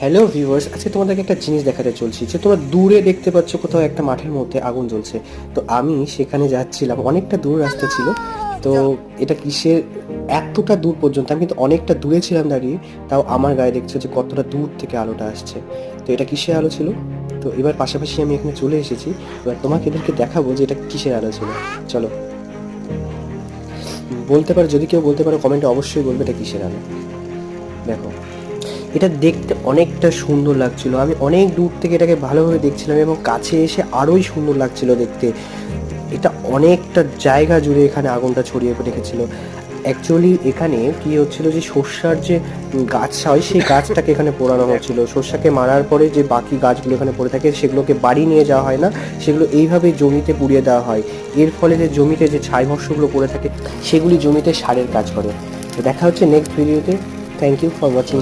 Hello viewers আজকে তোমাদেরকে একটা জিনিস দেখাতে চলছি যে তোমরা দূরে দেখতে পাচ্ছ কোথাও একটা মাঠের মধ্যে আগুন জ্বলছে। তো আমি সেখানে যাচ্ছিলাম, অনেকটা দূর রাস্তা ছিল। তো এটা কিসের? এতটা দূর পর্যন্ত, আমি কিন্তু অনেকটা দূরে ছিলাম দাঁড়িয়ে, তাও আমার গায়ে দেখছ যে কতটা দূর থেকে আলোটা আসছে। তো এটা কিসের আলো ছিল? তো এবার পাশাপাশি আমি এখানে চলে এসেছি। এবার তোমাকে এদেরকে দেখাবো যে এটা কিসের আলো ছিল। চলো। বলতে পারো, যদি কেউ বলতে পারো কমেন্টে অবশ্যই বলবে এটা কিসের আলো। দেখো। এটা দেখতে অনেকটা সুন্দর লাগছিল। আমি অনেক দূর থেকে এটাকে ভালোভাবে দেখছিলাম এবং কাছে এসে আরোই সুন্দর লাগছিল দেখতে। এটা অনেকটা জায়গা জুড়ে এখানে আগুনটা ছড়িয়ে রেখেছিল। অ্যাকচুয়ালি এখানে কি হচ্ছিল যে সর্ষার যে গাছ হয়, সেই গাছটাকে এখানে পোড়ানো হচ্ছিল। সর্ষাকে মারার পরে যে বাকি গাছগুলো এখানে পড়ে থাকে, সেগুলোকে বাড়ি নিয়ে যাওয়া হয় না। সেগুলো এইভাবে জমিতে পুড়িয়ে দেওয়া হয়। এর ফলে যে জমিতে যে ছাই ভস্যগুলো পড়ে থাকে, সেগুলি জমিতে সারের কাজ করে। তো দেখা হচ্ছে নেক্সট ভিডিওতে থ্যাংক ইউ ফর ওয়াচিং